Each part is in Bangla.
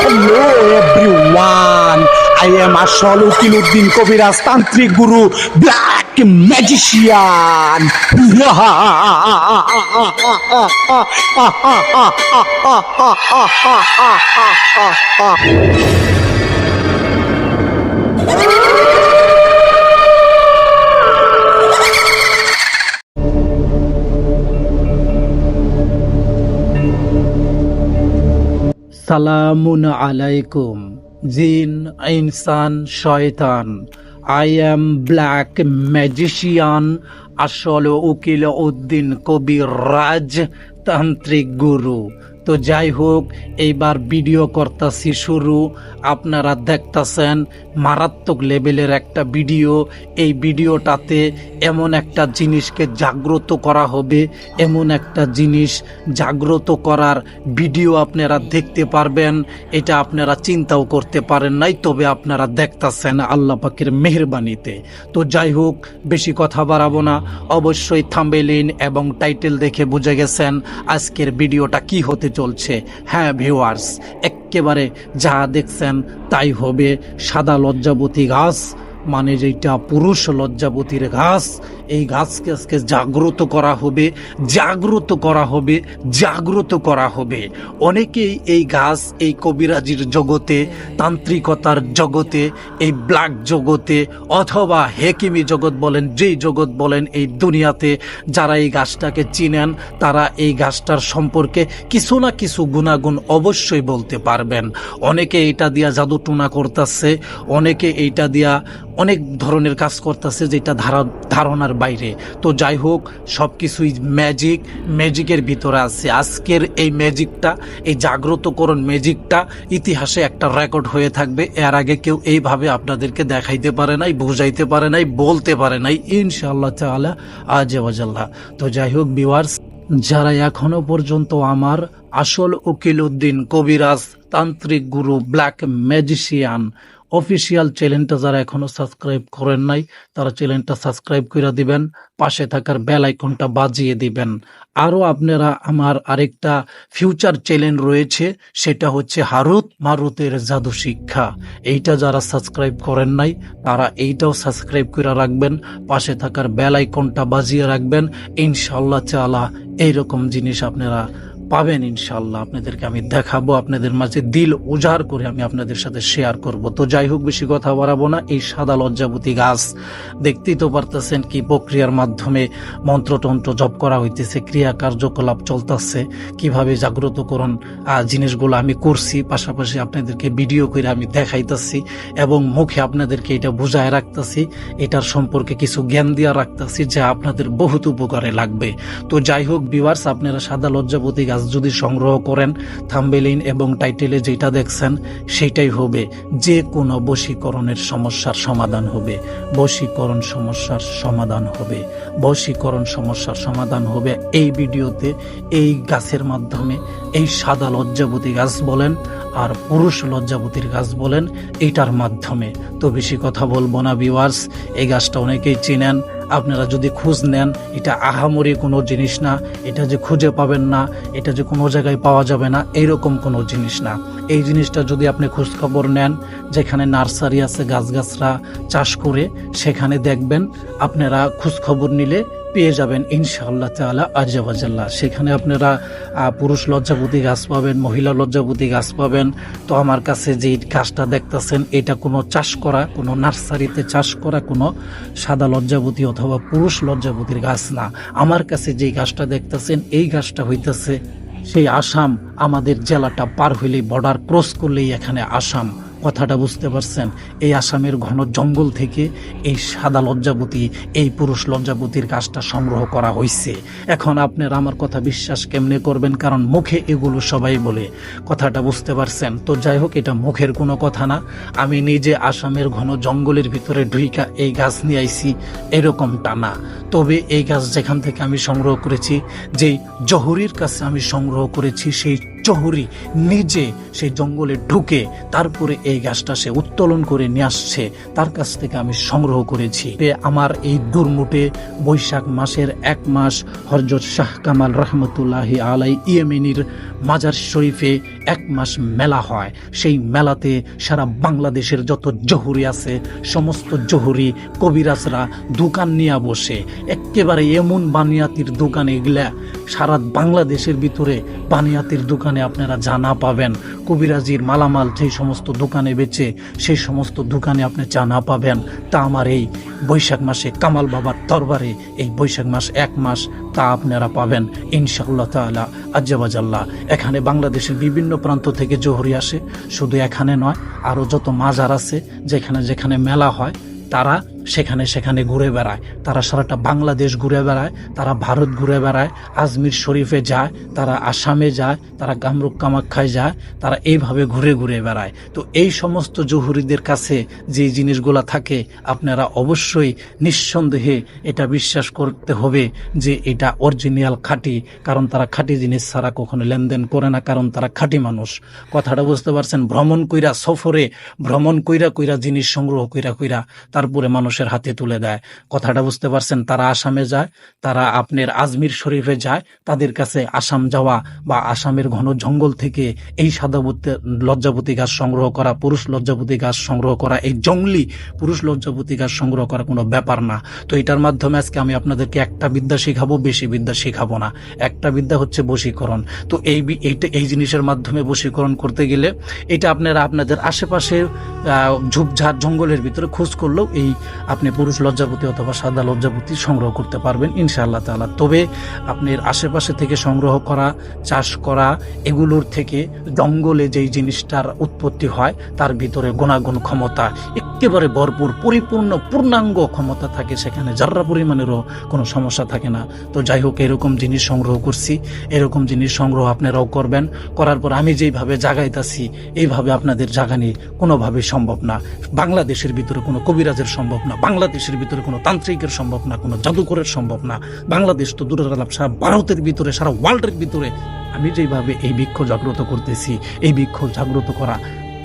হ্যালো এভরিওয়ান আই এম আসল উকিলউদ্দিন কবিরাজ তান্ত্রিক গুরু ব্ল্যাক ম্যাজিশিয়ান সালামুন আলাইকুম। জিন, ইনসান, শয়তান। আই এম ব্ল্যাক ম্যাজিশিয়ান আসল উকিল উদ্দিন কবির রাজ তান্ত্রিক গুরু। তো যাই হোক, এইবার ভিডিও করতাছি শুরু। আপনারা দেখতাছেন, মারাত্মক লেভেলের একটা ভিডিও এই ভিডিওটাতে এমন একটা জিনিসকে জাগ্রত করা হবে, এমন একটা জিনিস জাগ্রত করার ভিডিও আপনারা দেখতে পারবেন। এটা আপনারা চিন্তাও করতে পারেন নাই, তবে আপনারা দেখতাছেন আল্লাহ পাকের মেহরবানিতে। তো যাই হোক, বেশি কথা বাড়াবো না। অবশ্যই থাম্বেলিন এবং টাইটেল দেখে বুঝে গেছেন আজকের ভিডিওটা কি হতে চলছে। হ্যাঁ ভিউয়ার্স একেবারে যা দেখছেন তাই হবে সাদা লজ্জাবতী গাছ। মানে যেটা পুরুষ লজ্জাবতীর ঘাস, এই গাছকে আজকে জাগ্রত করা হবে, জাগ্রত করা হবে, জাগ্রত করা হবে। অনেকেই এই গাছ এই কবিরাজির জগতে, তান্ত্রিকতার জগতে, এই ব্ল্যাক জগতে অথবা হেকিমি জগৎ বলেন, যেই জগৎ বলেন এই দুনিয়াতে, যারা এই গাছটাকে চিনেন, তারা এই গাছটার সম্পর্কে কিছু না কিছু গুণাগুণ অবশ্যই বলতে পারবেন। অনেকে এটা দিয়া জাদু টুনা করতেছে, অনেকে এইটা দিয়া অনেক ধরনের কাজ করতেছে যেটা ধারা, ধারণার বাইরে। তো যাই হোক সব কিছুই ম্যাজিক ম্যাজিকের ভিতরে আছে। আজকের এই ম্যাজিকটা এই জাগ্রতকরণ ম্যাজিকটা ইতিহাসে একটা রেকর্ড হয়ে থাকবে। এর আগে কেউ এইভাবে আপনাদেরকে দেখাইতে পারে নাই, বুঝাইতে পারে নাই, বলতে পারে নাই। ইনশাআল্লাহ তাআলা, আজ ওয়াজাল্লাহ। তো যাই হোক বিওয়ার্স যারা এখনও পর্যন্ত আমার আসল উকিল উদ্দিন কবিরাজ তান্ত্রিক গুরু ব্ল্যাক ম্যাজিশিয়ান অফিসিয়াল চ্যানেলটা যারা এখনও সাবস্ক্রাইব করেন নাই, তারা চ্যানেলটা সাবস্ক্রাইব করে দিবেন, পাশে থাকার বেল আইকনটা বাজিয়ে দিবেন। আরও আপনারা আমার আরেকটা ফিউচার চ্যানেল রয়েছে, সেটা হচ্ছে হারুত মারুতের জাদু শিক্ষা। এইটা যারা সাবস্ক্রাইব করেন নাই, তারা এইটাও সাবস্ক্রাইব করে রাখবেন, পাশে থাকার বেল আইকনটা বাজিয়ে রাখবেন। ইনশাল্লাহ চালা, এইরকম জিনিস আপনারা পাবেন ইনশাল্লাহ আপনাদেরকে আমি দেখাবো, আপনাদের মাঝে দিল উজাড় করে আমি আপনাদের সাথে শেয়ার করব। তো যাই হোক, বেশি কথা বাড়াবো না। এই সাদা লজ্জাবতী গাছ, দেখতেই তো পারতেছেন কি প্রক্রিয়ার মাধ্যমে মন্ত্রতন্ত্র জপ করা হইতেছে, ক্রিয়া কার্যকলাপ চলতেছে, কীভাবে জাগ্রতকরণ জিনিসগুলো আমি করছি, পাশাপাশি আপনাদেরকে ভিডিও করে আমি দেখাইতেছি এবং মুখে আপনাদেরকে এটা বুঝায় রাখতেছি, এটার সম্পর্কে কিছু জ্ঞান দিয়া রাখতেছি যা আপনাদের বহুত উপকারে লাগবে। তো যাই হোক বিভার্স আপনারা সাদা লজ্জাবতী গাছ যদি সংগ্রহ করেন, থাম্বেলিন এবং টাইটেলে যেটা দেখছেন, সেটাই হবে। যে কোনো বশীকরণের সমস্যার সমাধান হবে। বশীকরণ সমস্যার সমাধান হবে। বশীকরণ সমস্যার সমাধান হবে এই ভিডিওতে। এই গাছের মাধ্যমে এই সাদা লজ্জাবতী গাছ বলেন আর পুরুষ লজ্জাবতীর গাছ বলেন এইটার মাধ্যমে। তো বেশি কথা বলব না ভিউয়ার্স এই গাছটা অনেকেই চিনেন। আপনারা যদি খোঁজ নেন, এটা আহামরি কোনো জিনিস না, এটা যে খুঁজে পাবেন না, এটা যে কোনো জায়গায় পাওয়া যাবে না, এইরকম কোনো জিনিস না। এই জিনিসটা যদি আপনি খোঁজখবর নেন, যেখানে নার্সারি আছে, গাছগাছরা চাষ করে, সেখানে দেখবেন আপনারা খোঁজখবর নিলে পেয়ে যাবেন ইনশাআল্লাহ তাআলা আজাবাজাল্লাহ সেখানে আপনারা পুরুষ লজ্জাপতি গাছ পাবেন, মহিলা লজ্জাপতি গাছ পাবেন। তো আমার কাছে যে গাছটা দেখতেছেন, এটা কোনো চাষ করা, কোনো নার্সারিতে চাষ করা, কোনো সাদা লজ্জাপতি অথবা পুরুষ লজ্জাপতির গাছ না। আমার কাছে যে গাছটা দেখতেছেন, এই গাছটা হইতেছে সেই আসাম, আমাদের জেলাটা পার হইলেই বর্ডার ক্রস করলেই এখানে আসাম। কথাটা বুঝতে পারছেন? এই আসামের ঘন জঙ্গল থেকে এই সাদা লজ্জাবতী, এই পুরুষ লজ্জাবতীর গাছটা সংগ্রহ করা হয়েছে এখন আপনার আমার কথা বিশ্বাস কেমনে করবেন? কারণ মুখে এগুলো সবাই বলে। কথাটা বুঝতে পারছেন? তো যাই হোক, এটা মুখের কোনো কথা না। আমি নিজে আসামের ঘন জঙ্গলের ভিতরে ঢুইকা এই গাছ নিয়ে আইছি এরকম টানা তবে এই গাছ যেখান থেকে আমি সংগ্রহ করেছি, যেই জহুরির কাছে আমি সংগ্রহ করেছি, সেই জহুরি নিজে সেই জঙ্গলে ঢুকে তারপরে এই গাছটা সে উত্তোলন করে নিয়ে আসছে। তার কাছ থেকে আমি সংগ্রহ করেছি। আমার এই দুর্মুটে বৈশাখ মাসের এক মাস হরজত শাহ কামাল রহমতুল্লাহি আলাই ইয়েমেনির মাজার শরীফে এক মাস মেলা হয়। সেই মেলাতে সারা বাংলাদেশের যত জহুরি আছে, সমস্ত জহুরি কবিরাজরা দোকান নিয়ে বসে। একেবারে এমন বানিয়াতির দোকান এগুলা সারা বাংলাদেশের ভিতরে বানিয়াতির দোকানে আপনারা জানা পাবেন। কবিরাজির মালামাল সেই সমস্ত দোকানে বেচে, সেই সমস্ত দোকানে আপনি চা না পাবেন। তা আমার এই বৈশাখ মাসে কামাল বাবার দরবারে, এই বৈশাখ মাস এক মাস তা আপনারা পাবেন। ইনশাআল্লাহ তাআলা আজ্জাবাজাল্লাহ এখানে বাংলাদেশের বিভিন্ন প্রান্ত থেকে জহুরি আসে। শুধু এখানে নয় আরও যত মাজার আছে, যেখানে যেখানে মেলা হয়, তারা সেখানে সেখানে ঘুরে বেড়ায়। তারা সারাটা বাংলাদেশ ঘুরে বেড়ায়, তারা ভারত ঘুরে বেড়ায়, আজমির শরীফে যায়, তারা আসামে যায়, তারা কামরূপ কামাখ্যায় যায়, তারা এইভাবে ঘুরে ঘুরে বেড়ায়। তো এই সমস্ত জহুরিদের কাছে যে জিনিসগুলা থাকে, আপনারা অবশ্যই নিঃসন্দেহে এটা বিশ্বাস করতে হবে যে এটা অরিজিনাল খাঁটি, কারণ তারা খাঁটি জিনিস ছাড়া কখনো লেনদেন করে না, কারণ তারা খাঁটি মানুষ। কথাটা বুঝতে পারছেন? ভ্রমণ কইরা সফরে, ভ্রমণ কইরা কইরা জিনিস সংগ্রহ কইরা কইরা, তারপরে মানুষের হাতে তুলে দেয়। কথাটা বুঝতে পারছেন? তারা আসামে যায়, তারা আপনার আজমির শরীফে যায়, তাদের কাছে আসাম যাওয়া বা আসামের ঘন জঙ্গল থেকে এই সাদাবতী লজ্জাবতী গাছ সংগ্রহ করা, পুরুষ লজ্জাবতী গাছ সংগ্রহ করা, এই জঙ্গলি পুরুষ লজ্জাবতী গাছ সংগ্রহ করা কোনো ব্যাপার না। তো এটার মাধ্যমে আজকে আমি আপনাদেরকে একটা বিদ্যা শেখাবো, বেশি বিদ্যা শেখাবো না। একটা বিদ্যা হচ্ছে বশীকরণ। তো এই এইটা এই জিনিসের মাধ্যমে বশীকরণ করতে গেলে এটা আপনারা আপনাদের আশেপাশে ঝোপঝাড় জঙ্গলের ভিতরে খোঁজ করলেও এই আপনি পুরুষ লজ্জাপতি অথবা সাদা লজ্জাপতি সংগ্রহ করতে পারবেন, ইনশাআল্লাহ তালা তবে আপনার আশেপাশে থেকে সংগ্রহ করা, চাষ করা, এগুলোর থেকে জঙ্গলে যেই জিনিসটার উৎপত্তি হয়, তার ভিতরে গুণাগুণ ক্ষমতা একেবারে ভরপুর, পরিপূর্ণ, পূর্ণাঙ্গ ক্ষমতা থাকে সেখানে। যার্রা পরিমাণেরও কোনো সমস্যা থাকে না। তো যাই হোক, এরকম জিনিস সংগ্রহ করছি। এরকম জিনিস সংগ্রহ আপনারাও করবেন। করার পর আমি যেইভাবে জাগাইতাছি, এইভাবে আপনাদের জাগানি কোনোভাবে সম্ভব না। বাংলাদেশের ভিতরে কোনো কবিরাজের সম্ভব না। বাংলাদেশের ভিতরে কোনো তান্ত্রিকের সম্ভব না। কোনো জাদুকরের সম্ভব না। বাংলাদেশ তো দূরের আলাপ সারা ভারতের ভিতরে, সারা ওয়ার্ল্ডের ভিতরে আমি যেইভাবে এই বৃক্ষ জাগ্রত করতেছি, এই বৃক্ষ জাগ্রত করা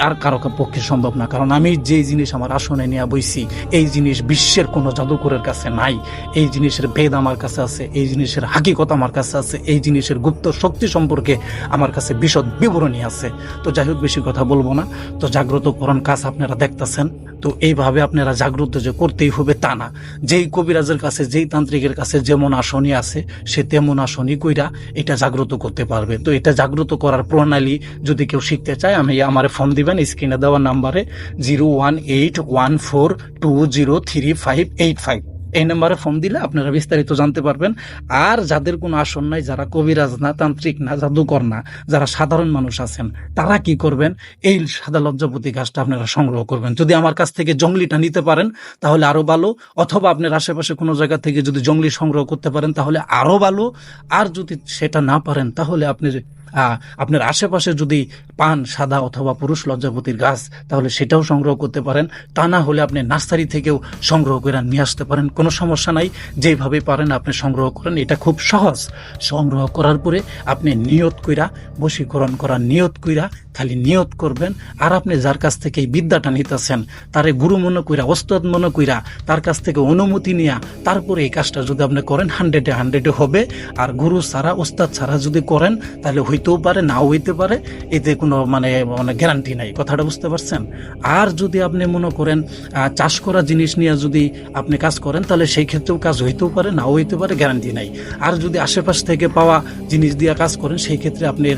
আর কারও পক্ষে সম্ভব না। কারণ আমি যে জিনিস আমার আসনে নিয়ে বইছি, এই জিনিস বিশ্বের কোনো জাদুকরের কাছে নাই। এই জিনিসের ভেদ আমার কাছে আছে, এই জিনিসের হাকিকত আমার কাছে আছে, এই জিনিসের গুপ্ত শক্তি সম্পর্কে আমার কাছে বিশদ বিবরণী আছে। তো যাই হোক, বেশি কথা বলব না। তো জাগ্রত করণ কাজ আপনারা দেখতেছেন। তো এইভাবে আপনারা জাগ্রত যে করতেই হবে তা না। যেই কবিরাজের কাছে, যেই তান্ত্রিকের কাছে যেমন আসনই আছে, সে তেমন আসনই কইরা এটা জাগ্রত করতে পারবে। তো এটা জাগ্রত করার প্রণালী যদি কেউ শিখতে চায়, আমি আমার ফোন দিবেন স্ক্রিনে দেওয়া নাম্বারে zero one eight one four two zero three five eight five এই নাম্বারে ফোন দিলে আপনারা বিস্তারিত জানতে পারবেন। আর যাদের কোনো আসন নাই, যারা কবিরাজ না, তান্ত্রিক না, জাদুকর না, যারা সাধারণ মানুষ আছেন, তারা কি করবেন? এই সাদা লজ্জাপতি গাছটা আপনারা সংগ্রহ করবেন। যদি আমার কাছ থেকে জঙ্গলিটা নিতে পারেন, তাহলে আরও ভালো। অথবা আপনার আশেপাশে কোনো জায়গা থেকে যদি জঙ্গলি সংগ্রহ করতে পারেন, তাহলে আরও ভালো। আর যদি সেটা না পারেন, তাহলে আপনি আপনার আশেপাশে যদি পান সাদা অথবা পুরুষ লজ্জাপতির গাছ, তাহলে সেটাও সংগ্রহ করতে পারেন। তা না হলে আপনি নার্সারি থেকেও সংগ্রহ করে নিয়ে আসতে পারেন। কোনো সমস্যা নাই, যেভাবে পারেন আপনি সংগ্রহ করেন। এটা খুব সহজ। সংগ্রহ করার পরে আপনি নিয়ত কইরা, বশীকরণ করা নিয়ত কইরা খালি নিয়ত করবেন, আর আপনি যার কাছ থেকে এই বিদ্যাটা নিতেছেন, তারে গুরু মনে কইরা, ওস্তাদ মনে কইরা, তার কাছ থেকে অনুমতি নিয়া, তারপরে এই কাজটা যদি আপনি করেন হান্ড্রেডে হান্ড্রেডে হবে। আর গুরু ছাড়া, ওস্তাদ ছাড়া যদি করেন, তাহলে হইতেও পারে, নাও হইতে পারে। এতে কোনো মানে মানে গ্যারান্টি নাই। কথাটা বুঝতে পারছেন? আর যদি আপনি মনে করেন চাষ করা জিনিস নিয়ে যদি আপনি কাজ করেন, তাহলে সেই ক্ষেত্রেও কাজ হইতেও পারে, নাও হইতে পারে গ্যারান্টি নাই। আর যদি আশেপাশ থেকে পাওয়া জিনিস দিয়ে কাজ করেন, সেই ক্ষেত্রে আপনার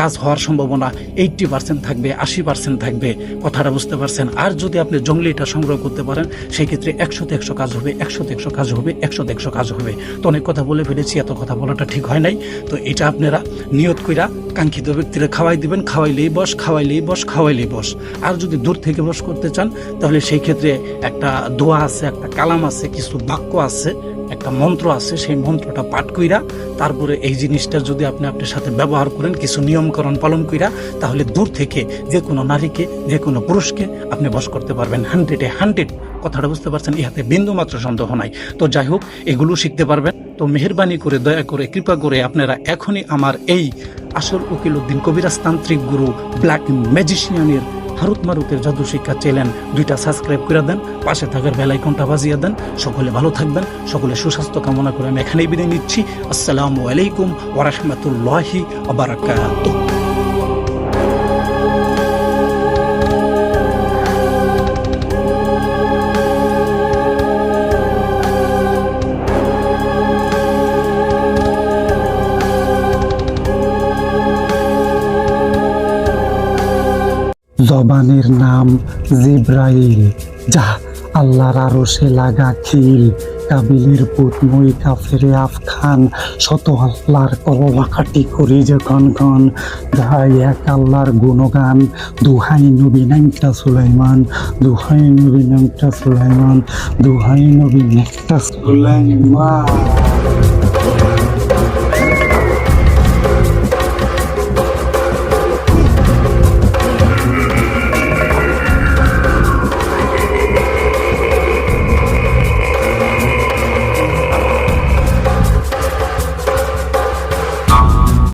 কাজ হওয়ার সম্ভাবনা এইটটি পার্সেন্ট থাকবে, আশি পার্সেন্ট থাকবে, কথাটা বুঝতে পারছেন? আর যদি আপনি জঙ্গলিটা সংগ্রহ করতে পারেন সেই ক্ষেত্রে একশোতে একশো কাজ হবে, একশোতে একশো কাজ হবে, একশোতে একশো কাজ হবে। তো অনেক কথা বলে ফেলেছি, এত কথা বলাটা ঠিক হয় নাই। তো এটা আপনারা নিয়ত কইরা কাঙ্ক্ষিত ব্যক্তিরা খাওয়াই দিবেন, খাওয়াইলেই বস খাওয়াইলেই বস খাওয়াইলেই বস। আর যদি দূর থেকে বস করতে চান, তাহলে সেই ক্ষেত্রে একটা দোয়া আছে, একটা কালাম আছে, কিছু বাক্য আছে একটা মন্ত্র আছে, সেই মন্ত্রটা পাঠ কইরা তারপরে এই জিনিসটা যদি আপনি আপনার সাথে ব্যবহার করেন, কিছু নিয়মকরণ পালন কইরা, তাহলে দূর থেকে যে কোনো নারীকে, যে কোনো পুরুষকে আপনি বশ করতে পারবেন। হান্ড্রেডে হান্ড্রেড কথাটা বুঝতে পারছেন, ইহাতে বিন্দু মাত্র সন্দেহ নাই। তো যাই হোক, এগুলো শিখতে পারবেন। তো মেহরবানি করে, দয়া করে, কৃপা করে আপনারা এখনই আমার এই আসল উকিল উদ্দিন কবিরাজ তান্ত্রিক গুরু, ব্ল্যাক ম্যাজিশিয়ানের ভারত মারুকের জাদু শিক্ষা চ্যানেল দুইটা সাবস্ক্রাইব করে দেন, পাশে থাকার বেলাইকনটা বাজিয়ে দেন। সকলে ভালো থাকবেন, সকলে সুস্বাস্থ্য কামনা করে আমি এখানেই বিদায় নিচ্ছি। আসসালামু আলাইকুম ওরহমতুল্লাহি আবরাকাত জবানের নাম জিব্রাইল, যা আল্লাহর আরও সে লাগা খিল, কাবিলের পুত মই কাফেরে আফখান শত আল্লাহর কলমাকাটি করি যখন গন গাই এক আল্লাহর গুণগান, দুহাই নবী নামটা সুলাইমান, দুহাই নবী নামটা সুলাইমান, দুহাই নবী নামটা সুলাইমান।